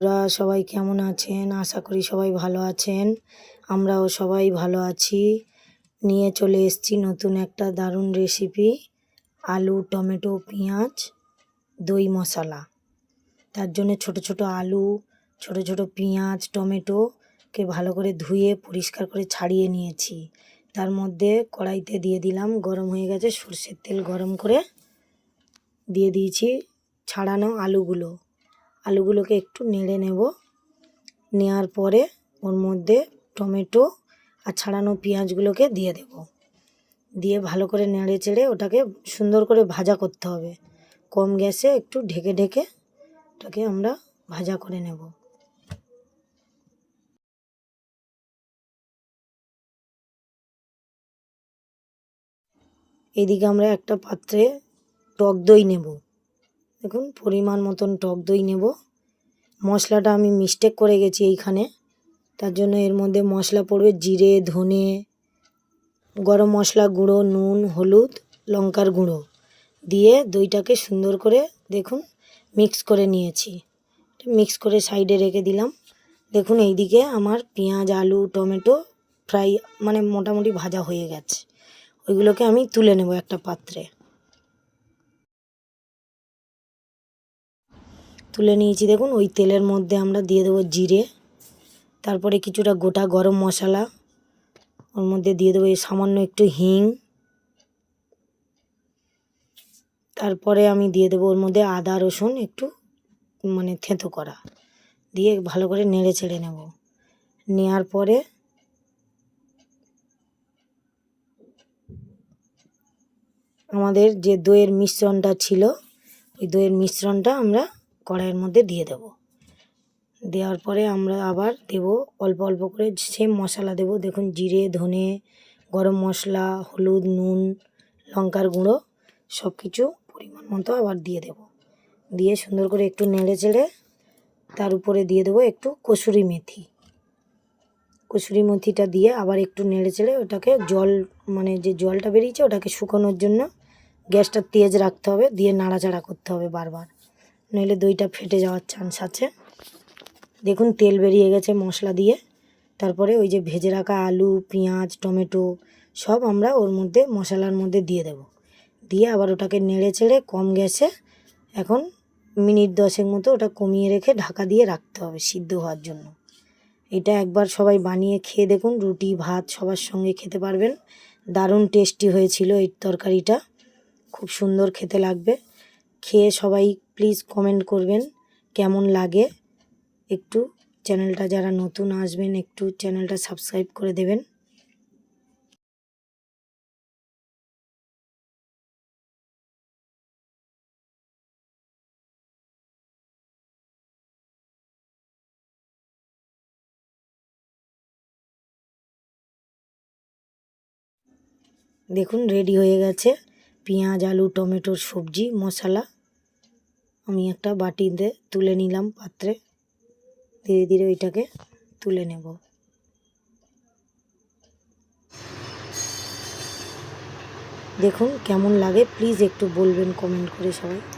আপনারা সবাই কেমন আছেন? আশা করি সবাই ভালো আছেন। আমরাও সবাই ভালো আছি। নিয়ে চলে এসেছি নতুন একটা দারুণ রেসিপি আলু, টমেটো, পেঁয়াজ, দই মশলা। তার জন্য ছোট ছোট আলু, ছোট ছোট পেঁয়াজ, টমেটোকে ভালো করে ধুয়ে পরিষ্কার করে ছাড়িয়ে নিয়েছি। তার মধ্যে কড়াইতে দিয়ে দিলাম গরম হয়ে গেছে, সর্ষের তেল গরম করে দিয়ে দিয়েছি ছাড়ানো আলুগুলো। আলুগুলোকে একটু নেড়ে নেব। নেওয়ার পরে ওর মধ্যে টমেটো আর ছাড়ানো পেঁয়াজগুলোকে দিয়ে দেব। দিয়ে ভালো করে নেড়ে চেড়ে ওটাকে সুন্দর করে ভাজা করতে হবে। কম গ্যাসে একটু ঢেকে ঢেকে ওটাকে আমরা ভাজা করে নেব। এদিকে আমরা একটা পাত্রে টক দই নেব। দেখুন, পরিমাণ মতন টক দই নেব। মশলাটা আমি মিস্টেক করে গেছি এইখানে। তার জন্য এর মধ্যে মশলা পড়বে জিরে, ধনে, গরম মশলা গুঁড়ো, নুন, হলুদ, লঙ্কার গুঁড়ো। দিয়ে দইটাকে সুন্দর করে দেখুন মিক্স করে নিয়েছি। মিক্স করে সাইডে রেখে দিলাম। দেখুন, এইদিকে আমার পেঁয়াজ, আলু, টমেটো ফ্রাই মানে মোটামুটি ভাজা হয়ে গেছে। ওইগুলোকে আমি তুলে নেব একটা পাত্রে। তুলে নিয়েছি। দেখুন, ওই তেলের মধ্যে আমরা দিয়ে দেবো জিরে, তারপরে কিছুটা গোটা গরম মশলা, ওর মধ্যে দিয়ে দেবো এই সামান্য একটু হিং, তারপরে আমি দিয়ে দেবো ওর মধ্যে আদা, রসুন একটু মানে থেঁতো করা, দিয়ে ভালো করে নেড়ে ছেড়ে নেব। নেওয়ার পরে আমাদের যে দইয়ের মিশ্রণটা ছিল, ওই দইয়ের মিশ্রণটা আমরা কড়াইয়ের মধ্যে দিয়ে দেব। দেওয়ার পরে আমরা আবার দেব অল্প অল্প করে সেম মশলা দেব। দেখুন, জিরে, ধনে, গরম মশলা, হলুদ, নুন, লঙ্কার গুঁড়ো সব কিছু পরিমাণ মতো আবার দিয়ে দেব। দিয়ে সুন্দর করে একটু নেড়ে চেড়ে তার উপরে দিয়ে দেবো একটু কসুরি মেথি। কসুরি মেথিটা দিয়ে আবার একটু নেড়ে চেড়ে ওটাকে জল মানে যে জলটা বেরিয়েছে ওটাকে শুকানোর জন্য গ্যাসটা তেজ রাখতে হবে। দিয়ে নাড়াচাড়া করতে হবে বারবার। নইলে দইটা ফেটে যাওয়ার চান্স আছে। দেখুন, তেল বেরিয়ে গেছে মশলা দিয়ে। তারপরে ওই যে ভেজে রাখা আলু, পেঁয়াজ, টমেটো, সব আমরা ওর মধ্যে, মশলার মধ্যে দিয়ে দেব। দিয়ে আবার ওটাকে নেড়ে চেড়ে কম গ্যাসে এখন মিনিট দশেক মতো ওটা কমিয়ে রেখে ঢাকা দিয়ে রাখতে হবে সিদ্ধ হওয়ার জন্য। এটা একবার সবাই বানিয়ে খেয়ে দেখুন, রুটি, ভাত সবার সঙ্গে খেতে পারবেন। দারুণ টেস্টি হয়েছিল এই তরকারিটা। খুব সুন্দর খেতে লাগবে। খেয়ে সবাই প্লিজ কমেন্ট করবেন কেমন লাগে। একটু চ্যানেলটা যারা নতুন আসবেন, একটু চ্যানেলটা সাবস্ক্রাইব করে দেবেন। দেখুন রেডি হয়ে গেছে। পেঁয়াজ, আলু, টমেটোর সবজি, মশলা আমি একটা বাটিতে তুলে নিলাম পাত্রে। ধীরে ধীরে ওইটাকে তুলে নেব। দেখুন কেমন লাগে। প্লিজ একটু বলবেন, কমেন্ট করে সবাই।